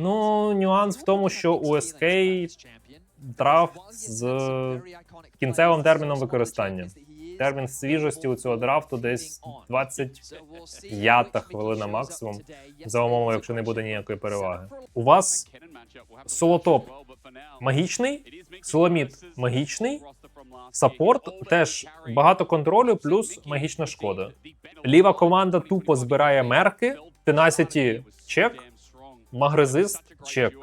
Ну, нюанс в тому, що у SK драфт з кінцевим терміном використання. Термін свіжості у цього драфту десь 25 хвилина максимум, за умови, якщо не буде ніякої переваги. У вас солотоп магічний, соломіт магічний, саппорт теж багато контролю, плюс магічна шкода. Ліва команда тупо збирає мерки, Tenacity чек, магрезист чек.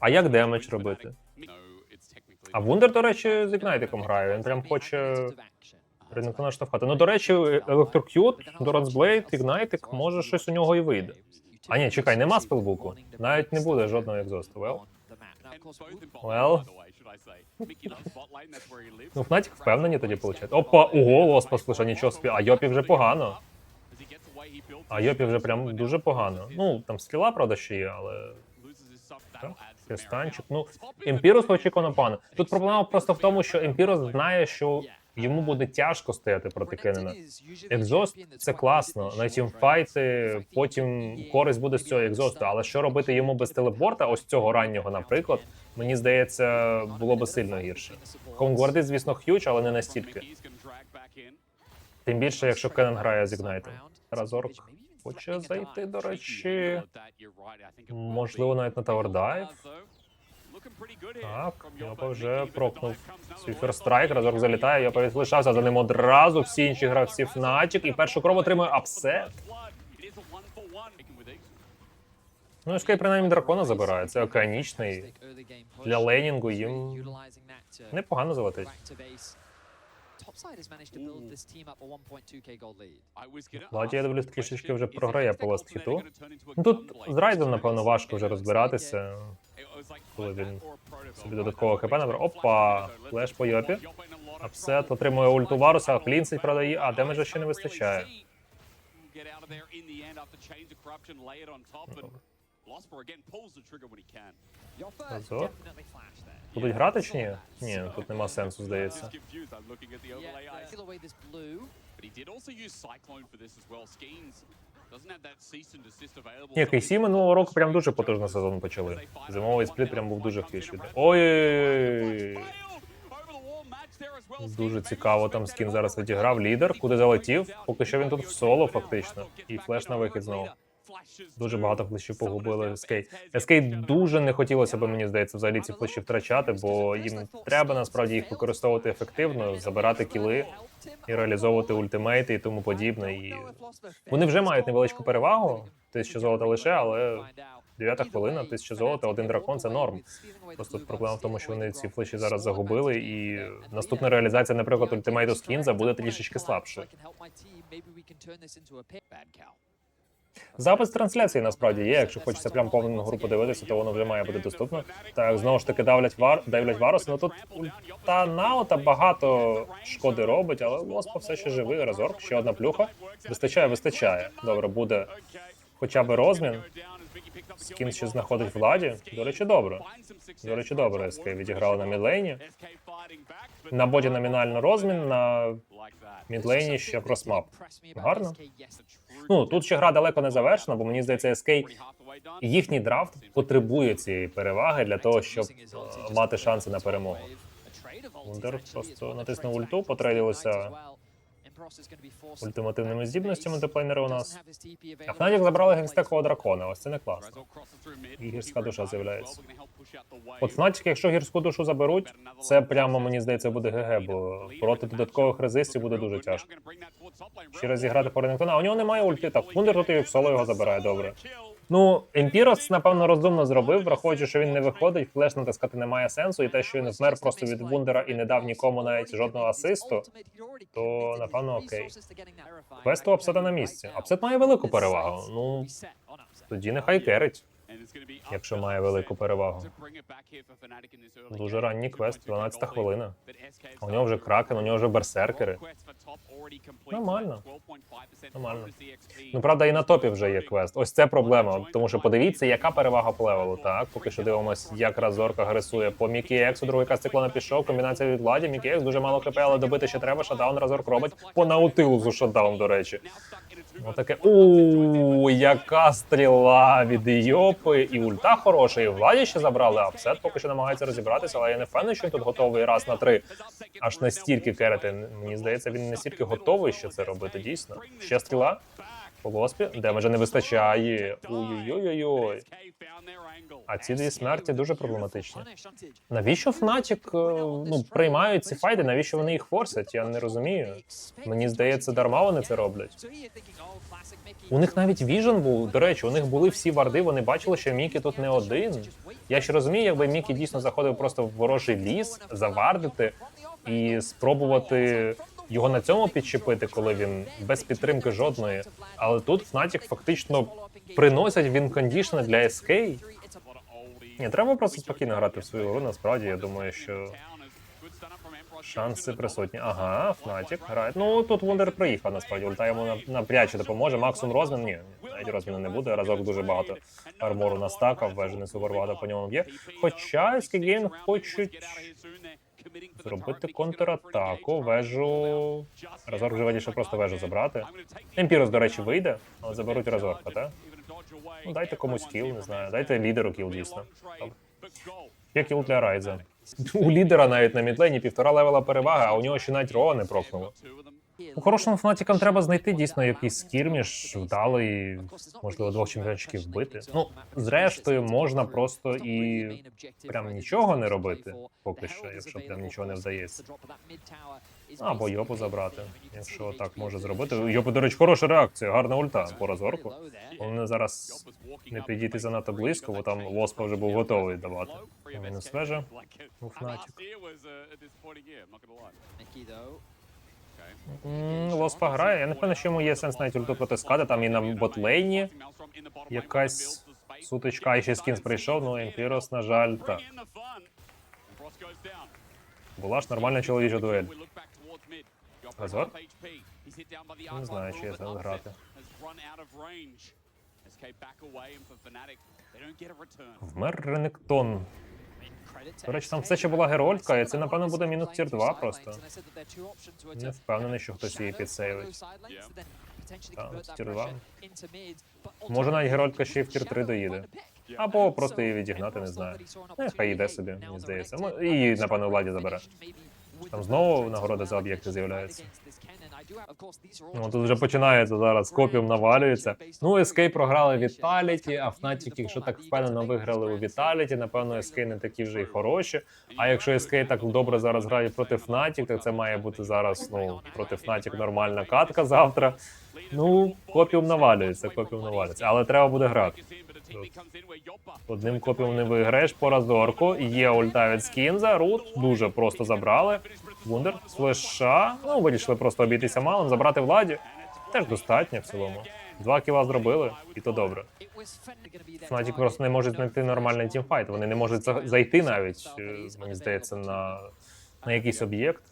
А як демедж робити? А Вундер, до речі, з Ігнайтиком грає. Він прям хоче ринку штовхати. Ну, до речі, Doran's Blade, Ігнайтик, може щось у нього і вийде. А ні, чекай, нема спелбуку. Навіть не буде жодного екзосту. Well, Well. ну Фнатік впевнені тоді виходить. Опа, ого, Лоспа слушай, нічого собі. А Йопі вже погано. А Йопі вже прям дуже погано. Ну, там стріла, правда, ще є, але. Кристанчик. Ну, Емпірус очікувано погано. Тут проблема просто в тому, що Емпірус знає, що йому буде тяжко стояти проти Кеннена. Екзост це класно. На тімфайти, потім користь буде з цього екзосту. Але що робити йому без телепорта, ось цього раннього, наприклад, мені здається, було би сильно гірше. Хоумгварди, звісно, х'юч, але не настільки. Тим більше, якщо Кеннен грає з Ігнайтом. Разорк хоче зайти, до речі. Можливо, навіть на Tower Dive. Так, Йопа вже прокнув свій ферстрайк, разок залітає, Йопа залишався за ним одразу. Всі інші гравці Fnatic, і першу кров отримує апсет. Ну, Скай принаймні дракона забирає. Це океанічний. Для лейнінгу їм непогано залетить. Владі, я дивлюсь, трішечки вже програє по ласт хіту. Ну тут з райдом, напевно, важко вже розбиратися, коли він собі додатково хп набрав. Опа! Флеш по Йопі. Апсет отримує ульту Варуса, клінцить, правда, її, а демеджа ще не вистачає. Разор. Будуть грати чи ні? Ні, тут нема сенсу, здається. Ні, KC минулого року прям дуже потужно сезон почали. Зимовий спліт прям був дуже хвіший. Ой. Дуже цікаво там скін зараз відіграв. Лідер, куди залетів. Поки що він тут в соло, фактично. І флеш на вихід знову. Дуже багато флешів погубили СК. СК дуже не хотілося б, мені здається, взагалі ці флеші втрачати, бо їм треба насправді їх використовувати ефективно, забирати кіли і реалізовувати ультимейти і тому подібне. І вони вже мають невеличку перевагу. Тисяча золота лише, але дев'ята хвилина, тисяча золота, один дракон це норм. Просто проблема в тому, що вони ці флеші зараз загубили, і наступна реалізація, наприклад, ультимейту скінза буде трішечки слабшою. Запис трансляції насправді є. Якщо хочеться прям повну гру подивитися, то воно вже має бути доступно. Так знову ж таки давлять вар давлять варус. Ну тут та наута багато шкоди робить, але Лоспа все ще живий. Разорк, ще одна плюха. Вистачає, вистачає. Добре, буде хоча б розмін. Скін ще знаходить владі. До речі, добре. До речі, добре. СК відіграли на мідлейні. На боді номінально розмін, на мідлейні ще просмап. Гарно. Ну тут ще гра далеко не завершена, бо мені здається, SK їхній драфт потребує цієї переваги для того, щоб е, мати шанси на перемогу. Вундер просто натиснув ульту, потрейдилися ультимативними здібностями деплейнери у нас. А Фнатік забрали генстекового дракона, ось це не класно. І гірська душа з'являється. От Фнатік, якщо гірську душу заберуть, це прямо мені здається буде ГГ, бо проти додаткових резистів буде дуже тяжко. Ще раз зіграти по Ренектона, а у нього немає ульти. Так, Фундер тут і в соло його забирає, добре. Ну, Емпірос, напевно, розумно зробив, враховуючи, що він не виходить, флеш натискати немає сенсу, і те, що він змер просто від Вундера і не дав нікому навіть жодного асисту, то напевно окей. Квест у на місці. Апсет має велику перевагу. Ну тоді нехай керить, якщо має велику перевагу. Дуже ранній квест, 12 хвилина. У нього вже кракен, у нього вже берсеркери. Нормально. Нормально. Ну правда, і на топі вже є квест. Ось це проблема. Тому що подивіться, яка перевага по левелу. Так, поки що дивимось, як Разорк агресує по Мікі Ексу. Другий каз циклона пішов. Комбінація від владі. Мікі Екс дуже мало хп, але добити ще треба. Шатдаун Разорк робить по наутилусу шатдаун, до речі. Отаке. У яка стріла від Йопи. Готовий, і ульта хороша, і владі ще забрали. Апсет поки що намагається розібратися, але я не впевнений, що він тут готовий раз на три. Аж настільки керити. Мені здається, він настільки готовий ще це робити. Дійсно. Ще стріла по лоспі, де вже не вистачає. Ой-ой-ой-ой. А ці дві смерті дуже проблематичні. Навіщо Фнатік е, ну, приймають ці файти? Навіщо вони їх форсять? Я не розумію. Мені здається, дарма вони це роблять. У них навіть віжен був. До речі, у них були всі варди, вони бачили, що Мікі тут не один. Я ще розумію, якби Мікі дійсно заходив просто в ворожий ліс, завардити і спробувати його на цьому підчепити, коли він без підтримки жодної. Але тут Фнатік фактично приносять він кондішни для SK. Ні, треба просто спокійно грати в свою гру. Насправді, я думаю, що шанси присутні. Ага, Фнатік грає. Ну тут Вундер приїхав насправді. Ульта йому на- напряче допоможе. Максимум розмін. Ні, навіть розміну не буде. Разок дуже багато армору настакав, вежі не супер багато по ньому б'є. Хоча Скігейн хочуть зробити контратаку, вежу. Разорк вже вирішив просто вежу забрати. Емпірос, до речі, вийде, але заберуть Разорка, так? Ну, дайте комусь кіл, не знаю. Дайте лідеру кіл, дійсно. Є кіл для Райза. У лідера навіть на мідлені півтора левела перевага, а у нього ще навіть Роа не прокнуло. У хорошим фанатікам треба знайти дійсно якийсь скірміш, вдалий, можливо, двох чемпіончиків вбити. Ну, зрештою, можна просто і прям нічого не робити, поки що, якщо прям нічого не вдається. Або Йопу забрати, якщо так може зробити. Йопу, до речі, хороша реакція, гарна ульта по розорку. Вони зараз не підійти занадто близько, бо там Лоспа вже був готовий давати. Мінус вежа. Фнатік. Лоспа грає. Я не певний, що йому є сенс навіть ульту протискати. Там і на ботлейні якась сутичка, і ще скінс прийшов, ну Емпірос, на жаль, так. Була ж нормальна чоловіча дуель. Разор? Не знаю, чи я зараз грати. Вмер Ренектон. До речі, там все ще була геролька, і це, напевно, буде мінус тір 2 просто. Не Не впевнений, що хтось її підсейвить. Так, тір тір 2. Може, навіть геролька ще й в тір 3 доїде. Або просто її відігнати, не знаю. Ну, хай йде собі, мені здається. І, напевно, владі забере. Там знову нагорода за об'єкти з'являється. Ну, тут вже починається зараз, копіум навалюється. Ну, SK програли Віталіті, а Fnatic, якщо так впевнено виграли у Віталіті, напевно, SK не такі вже й хороші. А якщо SK так добре зараз грає проти Fnatic, то це має бути зараз, ну, проти Fnatic нормальна катка завтра. Ну, копіум навалюється, копіум навалюється. Але треба буде грати. Одним копіум не виграєш по разорку. Є ульта від Скінза, Рут дуже просто забрали. Вундер, Слеша. Ну, вирішили просто обійтися малим, забрати владі. Теж достатньо в цілому. Два кіла зробили, і то добре. Фнатік просто не можуть знайти нормальний тімфайт. Вони не можуть за- зайти навіть, е, мені здається, на, на якийсь об'єкт.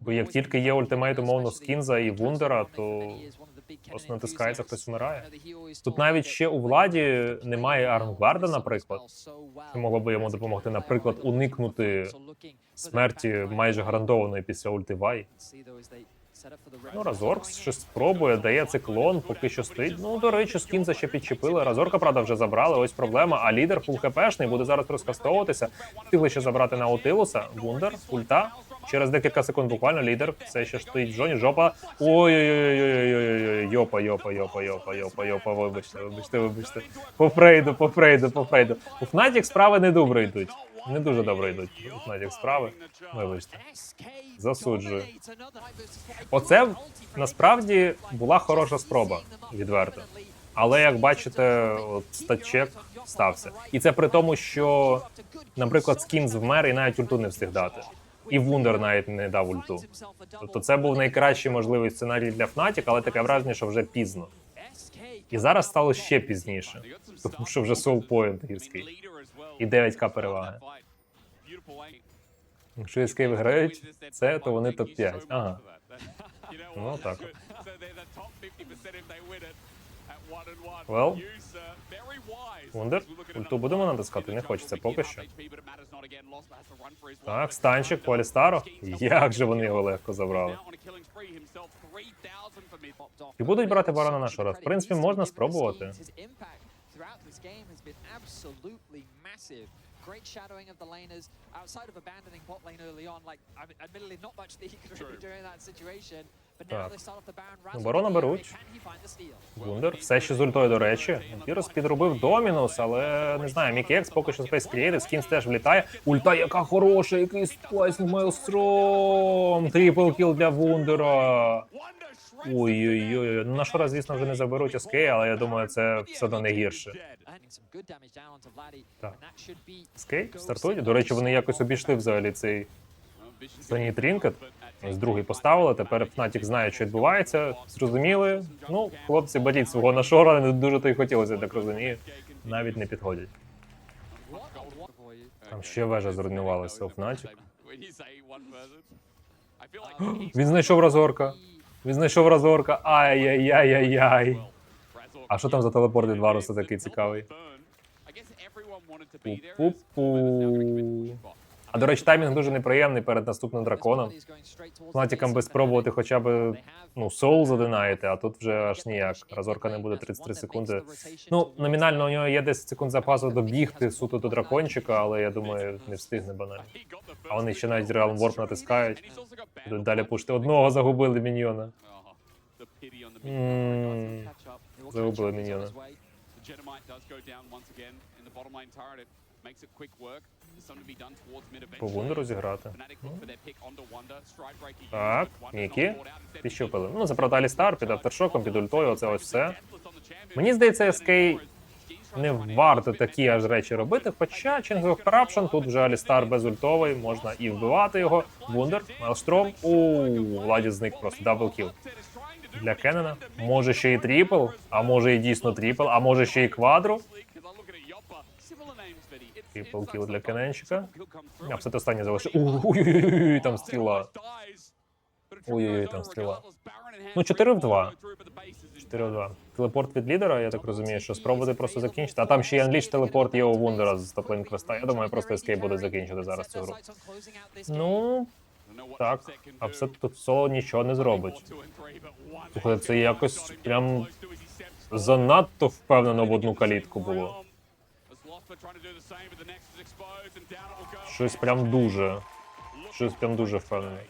Бо як тільки є ультимейт умовно Скінза і Вундера, то Просто натискається, хтось вмирає. Тут навіть ще у владі немає Армгварда, наприклад. що могло би йому допомогти, наприклад, уникнути смерті майже гарантованої після ультивай. Ну, Разорк щось спробує, дає циклон, поки що стоїть. Ну, до речі, скінза ще підчепили. Разорка, правда, вже забрали. Ось проблема. А лідер фул хпшний буде зараз розкастовуватися. Встигли ще забрати на Утилуса. Вундер, ульта. Через декілька секунд буквально лідер все ще стоїть в зоні. Жопа. Ой-ой-ой-ой-ой-ой. Йопа, йопа, йопа, йопа, йопа, йопа. Вибачте, вибачте, вибачте. По фрейду, по фрейду, по фрейду. У Fnatic справи не добре йдуть. Не дуже добре йдуть. У Fnatic справи. Вибачте. Засуджую. Оце насправді була хороша спроба, відверто. Але як бачите, от статчек стався. І це при тому, що, наприклад, Скінз вмер і навіть ульту не встиг дати. І Вундер навіть не дав ульту. Тобто це був найкращий можливий сценарій для Fnatic, але таке враження, що вже пізно. І зараз стало ще пізніше, тому що вже соулпоінт гірський. І 9к переваги. Якщо SK виграють це, то вони топ-5. Ага. Ну, так. Well, Вундер, ульту будемо натискати? Не хочеться поки що. Так, станчик по Алістару. Як же вони його легко забрали. І будуть брати барона на шора. В принципі, можна спробувати. Great shadowing of the laners outside of abandoning bot lane early on. Like, I mean, admittedly, not much that he could really do in that situation. But now Так. Ну, барона беруть. Вундер, все ще з ультою, до речі. Вірус підробив домінус, але не знаю, Мікекс поки що Space Creative, Скінс теж влітає. Ульта яка хороша, який сплайсинг Майлстром. Трипл кіл для Вундера. Ой-ой-ой. Ну, на Шора, звісно, вже не заберуть СК, але я думаю, це все одно не гірше. Так. And that should be СК стартують. До речі, вони якось обійшли взагалі цей останній трінкет. Ось другий поставили. Тепер Фнатік знає, що відбувається. Зрозуміли. Ну, хлопці, батіть свого на Шора, не дуже то й хотілося, я так розумію. Навіть не підходять. Там ще вежа зруйнувалася у Фнаті. Uh, Він знайшов розорка. Він знайшов Разорка. Ай-яй-яй-яй-яй. А що там за телепорт від Варуса такий цікавий? Пу-пу-пу. А до речі, таймінг дуже неприємний перед наступним драконом. Фнатікам би спробувати хоча б ну, соул задинаєте, а тут вже аж ніяк. Разорка не буде 33 секунди. Ну, номінально у нього є 10 секунд запасу добігти суто до дракончика, але я думаю, не встигне банально. А вони ще навіть Realm Warp натискають. Будуть далі пушити. Одного загубили міньйона. Загубили міньйона. По вундеру зіграти. Так, Мікі. Ти що пили? Ну, це правда Алістар під авторшоком, під ультою, оце ось все. Мені здається, SK не варто такі аж речі робити. Хоча Chains of Corruption, тут вже Алістар безультовий, можна і вбивати його. Вундер, Маелстром. Ууу, Владі зник просто даблкіл. Для Кеннена. Може ще і тріпл, а може і дійсно тріпл, а може ще і квадру. Трипл кіл для Кененчика. А все останнє залишив. Ой-ой-ой, там стріла. Ой-ой-ой, там стріла. Ну, 4 в 2. 4 в 2. Телепорт від лідера, я так розумію, що спробувати просто закінчити. А там ще й Unleash телепорт є у Вундера з топлейн квеста. Я думаю, просто Escape буде закінчити зараз цю гру. Ну, так, а все тут соло нічого не зробить. Слухай, це якось прям занадто впевнено в одну калітку було. Щось прям дуже. Щось прям дуже впевнений.